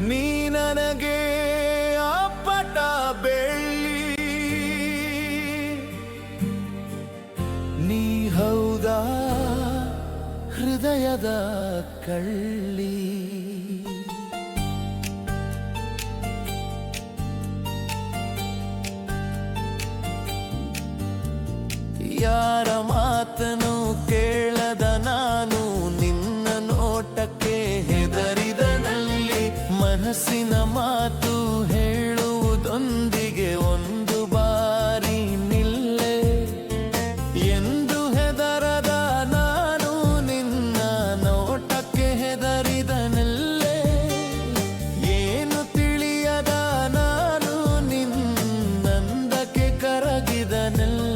ನೀ ನನಗೆ ಅಪ್ಪಟ ಬೆಳ್ಳಿ. ನೀ ಹೌದಾ ಹೃದಯದ ಕಳ್ಳಿ. ಯಾರ ಮಾತನು ಮನಸ್ಸಿನ ಮಾತು ಹೇಳುವುದೊಂದಿಗೆ ಒಂದು ಬಾರಿ ನಿಲ್ಲೆ. ಎಂದು ಹೆದರದ ನಾನು ನಿನ್ನ ನೋಟಕ್ಕೆ ಹೆದರಿದನಲ್ಲೇ ಏನು ತಿಳಿಯದ ನಾನು ನಿನ್ನಂದಕ್ಕೆ ಕರಗಿದನಲ್ಲ